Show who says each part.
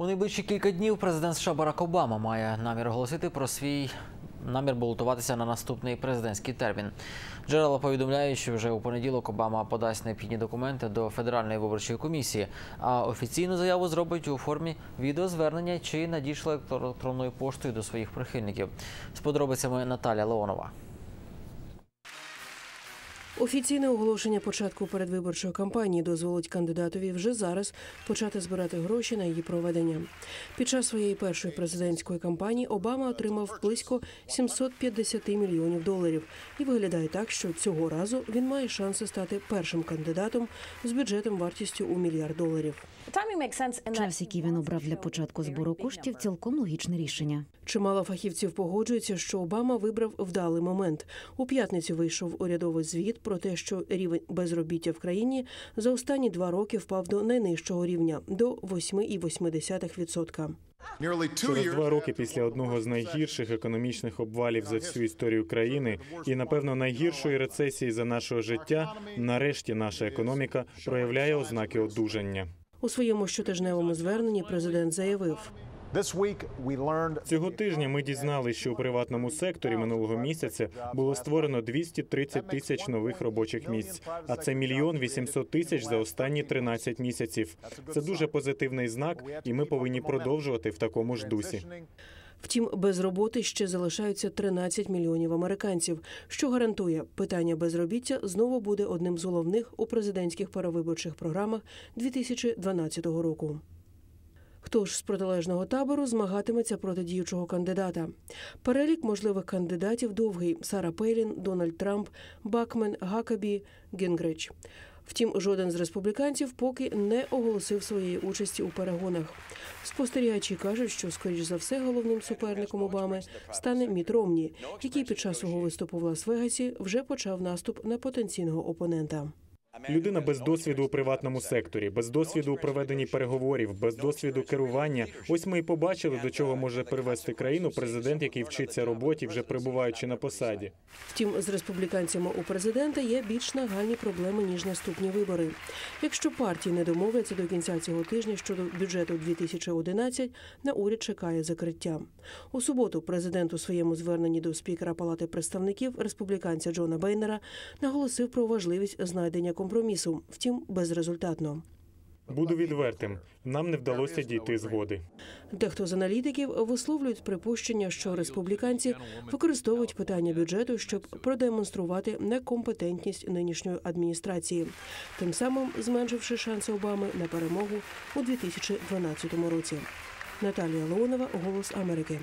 Speaker 1: У найближчі кілька днів президент США Барак Обама має намір оголосити про свій намір балотуватися на наступний президентський термін. Джерела повідомляють, що вже у понеділок Обама подасть необхідні документи до Федеральної виборчої комісії, а офіційну заяву зробить у формі відеозвернення чи надійшла електронною поштою до своїх прихильників. З подробицями Наталя Леонова.
Speaker 2: Офіційне оголошення початку передвиборчої кампанії дозволить кандидатові вже зараз почати збирати гроші на її проведення. Під час своєї першої президентської кампанії Обама отримав близько 750 мільйонів доларів і виглядає так, що цього разу він має шанси стати першим кандидатом з бюджетом вартістю у мільярд доларів.
Speaker 3: Час, який він обрав для початку збору коштів, цілком логічне рішення.
Speaker 2: Чимало фахівців погоджуються, що Обама вибрав вдалий момент. У п'ятницю вийшов урядовий звіт про те, що рівень безробіття в країні за останні два роки впав до найнижчого рівня до 8,8%.
Speaker 4: Через два роки після одного з найгірших економічних обвалів за всю історію країни і, напевно, найгіршої рецесії за нашого життя, нарешті наша економіка проявляє ознаки одужання.
Speaker 2: У своєму щотижневому зверненні президент заявив.
Speaker 4: Цього тижня ми дізналися, що у приватному секторі минулого місяця було створено 230 тисяч нових робочих місць, а це мільйон 800 тисяч за останні 13 місяців. Це дуже позитивний знак, і ми повинні продовжувати в такому ж дусі.
Speaker 2: Втім, без роботи ще залишаються 13 мільйонів американців, що гарантує, питання безробіття знову буде одним з головних у президентських перевиборчих програмах 2012 року. Хто ж з протилежного табору змагатиметься проти діючого кандидата? Перелік можливих кандидатів довгий: Сара Пейлін, Дональд Трамп, Бакмен, Гакабі, Гінгрич. Втім, жоден з республіканців поки не оголосив своєї участі у перегонах. Спостерігачі кажуть, що скоріш за все головним суперником Обами стане Міт Ромні, який під час свого виступу в Лас-Вегасі вже почав наступ на потенційного опонента.
Speaker 4: Людина без досвіду у приватному секторі, без досвіду у проведенні переговорів, без досвіду керування. Ось ми і побачили, до чого може привести країну президент, який вчиться роботі, вже перебуваючи на посаді.
Speaker 2: Втім, з республіканцями у президента є більш нагальні проблеми ніж наступні вибори. Якщо партії не домовляться до кінця цього тижня щодо бюджету 2011, на уряд чекає закриття. У суботу президент у своєму зверненні до спікера Палати представників республіканця Джона Бейнера наголосив про важливість знайдення компромісу, втім безрезультатно.
Speaker 4: Буду відвертим. Нам не вдалося дійти згоди.
Speaker 2: Дехто з аналітиків висловлюють припущення, що республіканці використовують питання бюджету, щоб продемонструвати некомпетентність нинішньої адміністрації, тим самим зменшивши шанси Обами на перемогу у 2012 році. Наталія Леонова, Голос Америки.